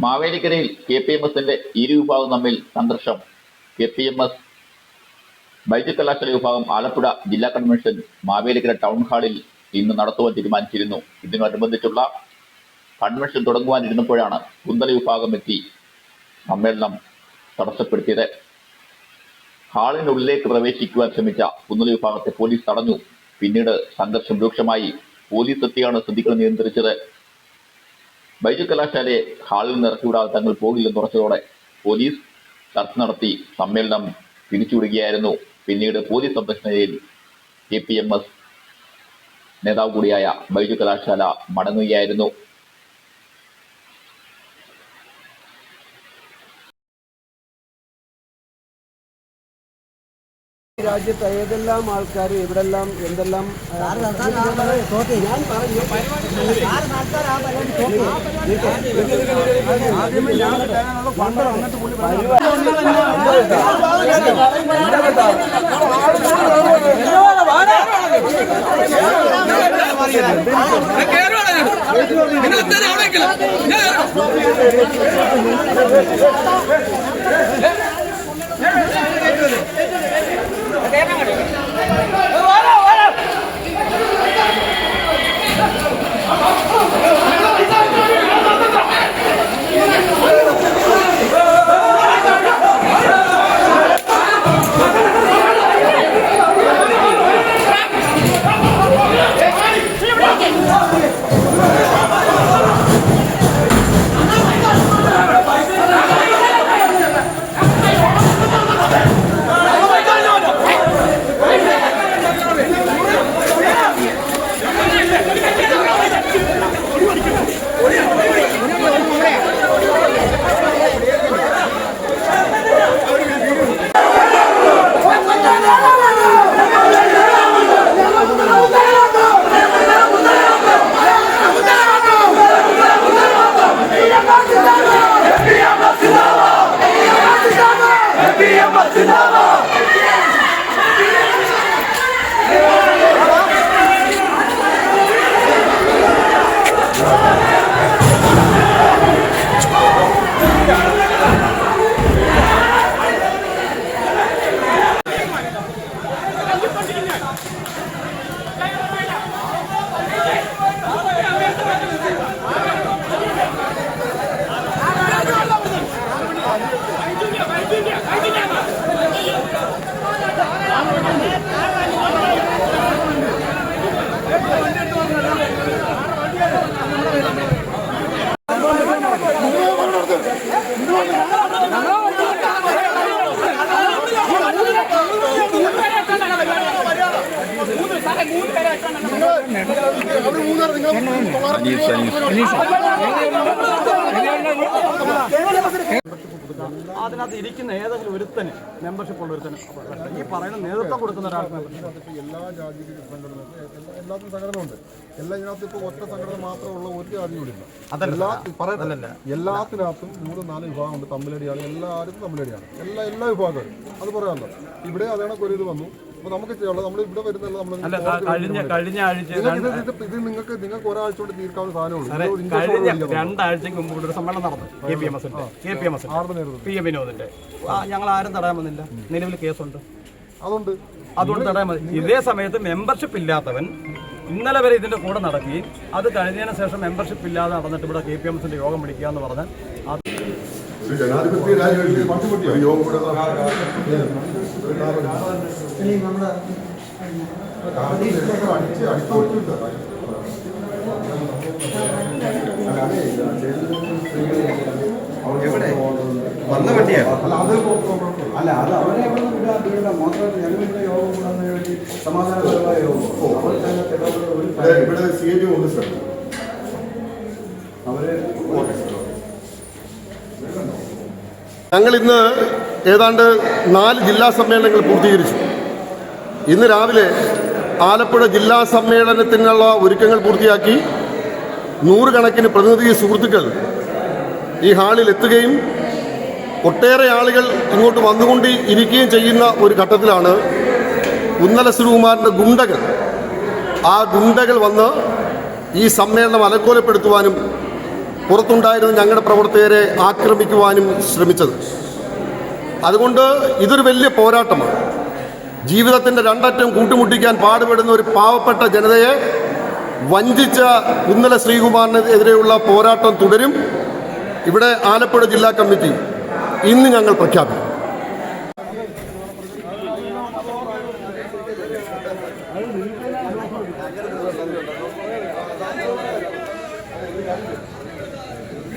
മാവേലിക്കരയിൽ K P M എസിന്റെ ഇരു വിഭാഗം തമ്മിൽ സംഘർഷം. K P M S Baiju കലാശാല വിഭാഗം ആലപ്പുഴ ജില്ലാ കൺവെൻഷൻ മാവേലിക്കര ടൗൺ ഹാളിൽ ഇന്ന് നടത്തുവാൻ തീരുമാനിച്ചിരുന്നു. ഇതിനോടനുബന്ധിച്ചുള്ള കൺവെൻഷൻ തുടങ്ങുവാനിരുന്നപ്പോഴാണ് കുന്തല വിഭാഗം എത്തി സമ്മേളനം തടസ്സപ്പെടുത്തിയത്. ഹാളിനുള്ളിലേക്ക് പ്രവേശിക്കുവാൻ ശ്രമിച്ച കുന്നല വിഭാഗത്തെ പോലീസ് തടഞ്ഞു. പിന്നീട് സംഘർഷം രൂക്ഷമായി. പോലീസ് എത്തിയാണ് സ്ഥിതികൾ നിയന്ത്രിച്ചത്. ബൈജു കലാശാലയെ ഹാളിൽ നിന്ന് ഇറക്കിവിടാതെ തങ്ങൾ പോകില്ലെന്ന് ഉറച്ചതോടെ പോലീസ് ചർച്ച നടത്തി സമ്മേളനം പിരിച്ചുവിടുകയായിരുന്നു. പിന്നീട് പോലീസ് സംരക്ഷണയിൽ കെ പി എം എസ് നേതാവ് കൂടിയായ ബൈജു കലാശാല മടങ്ങുകയായിരുന്നു. രാജ്യത്ത് ഏതെല്ലാം ആൾക്കാർ ഇവിടെല്ലാം എന്തെല്ലാം ഞാൻ പറഞ്ഞു ആദ്യമേ ഞാൻ ഫണ്ട് വന്നിട്ട് പുള്ളി Té nó! അനീസ് അനീസ് അതിനകത്ത് ഇരിക്കുന്ന ഏതെങ്കിലും ഒരുത്തന് മെമ്പർഷിപ്പ് ഉള്ള ഒരുത്തന്. ഈ പറയുന്ന നേതൃത്വം കൊടുക്കുന്ന ഒരാൾക്ക് എല്ലാ ജാതി എല്ലാത്തിനും സംഘടന ഉണ്ട്. എല്ലാ ഇതിനകത്ത് ഇപ്പോൾ ഒറ്റ സംഘടന മാത്രമുള്ള ഒരു എല്ലാ പറയത്തല്ല എല്ലാത്തിനകത്തും മൂന്ന് നാല് വിഭാഗമുണ്ട്. തമ്മിലടിയാണ്. എല്ലാവരും തമ്മിലടിയാണ്. എല്ലാ എല്ലാ വിഭാഗവും. അത് പറയാമല്ലോ. ഇവിടെ അതേണക്കൊരു ഒരു ഇത് വന്നു. നമുക്ക് ചെയ്യാനുള്ളത് നമ്മൾ ഇവിടെ വരുന്നല്ല നമ്മൾ കഴിഞ്ഞ കഴിഞ്ഞ ആഴ്ച ഇത് നിങ്ങൾക്ക് നിങ്ങൾക്ക് ഒരാഴ്ച കൊണ്ട് തീർക്കാവുന്ന ഇഞ്ചക്ഷൻ കഴിഞ്ഞ. രണ്ടാഴ്ചക്ക് മുമ്പ് ഇവിടെ ഒരു സമ്മേളനം നടന്നു. K P M S K P M S P M വിനോദിന്റെ. ഞങ്ങൾ ആരും തടയാൻ വന്നില്ല. നിലവിൽ കേസുണ്ട്. അതുകൊണ്ട് അതുകൊണ്ട് തടയാൻ മതി ഇതേ സമയത്ത് മെമ്പർഷിപ്പ് ഇല്ലാത്തവൻ ഇന്നലെ വരെ ഇതിന്റെ കൂടെ നടക്കുകയും അത് കഴിഞ്ഞതിന് ശേഷം മെമ്പർഷിപ്പ് ഇല്ലാതെ നടന്നിട്ട് ഇവിടെ കെ പി എം എസിന്റെ യോഗം വിളിക്കുക എന്ന് പറഞ്ഞാൽ ജനാധിപത്യ ഒരു യോഗം എവിടെ വന്ന വണ്ടിയാണ് അല്ല അത് അവരെ അവിടെ നിന്ന് വിടാ വിടണ്ട മാത്രമല്ല ഞങ്ങളിവിടെ യോഗം കൂടാൻ വേണ്ടി സമാധാനപരമായ ഇവിടെ സി എ ജി ഉണ്ട് സർ. ഞങ്ങൾ ഇന്ന് ഏതാണ്ട് നാല് ജില്ലാ സമ്മേളനങ്ങൾ പൂർത്തീകരിച്ചു. ഇന്ന് രാവിലെ ആലപ്പുഴ ജില്ലാ സമ്മേളനത്തിനുള്ള ഒരുക്കങ്ങൾ പൂർത്തിയാക്കി നൂറുകണക്കിന് പ്രതിനിധി സുഹൃത്തുക്കൾ ഈ ഹാളിൽ എത്തുകയും ഒട്ടേറെ ആളുകൾ ഇങ്ങോട്ട് വന്നുകൊണ്ട് ഇരിക്കുകയും ചെയ്യുന്ന ഒരു ഘട്ടത്തിലാണ് ഉന്നല ശ്രീകുമാറിന്റെ ഗുണ്ടകൾ. ആ ഗുണ്ടകൾ വന്ന് ഈ സമ്മേളനം അലങ്കോലപ്പെടുത്തുവാനും പുറത്തുണ്ടായിരുന്ന ഞങ്ങളുടെ പ്രവർത്തകരെ ആക്രമിക്കുവാനും ശ്രമിച്ചത്. അതുകൊണ്ട് ഇതൊരു വലിയ പോരാട്ടമാണ്. ജീവിതത്തിന്റെ രണ്ടറ്റം കൂട്ടിമുട്ടിക്കാൻ പാടുപെടുന്ന ഒരു പാവപ്പെട്ട ജനതയെ വഞ്ചിച്ച ഇന്നലെ ശ്രീകുമാറിനെതിരെയുള്ള പോരാട്ടം തുടരും. ഇവിടെ ആലപ്പുഴ ജില്ലാ കമ്മിറ്റി ഇന്ന് ഞങ്ങൾ പ്രഖ്യാപിക്കും.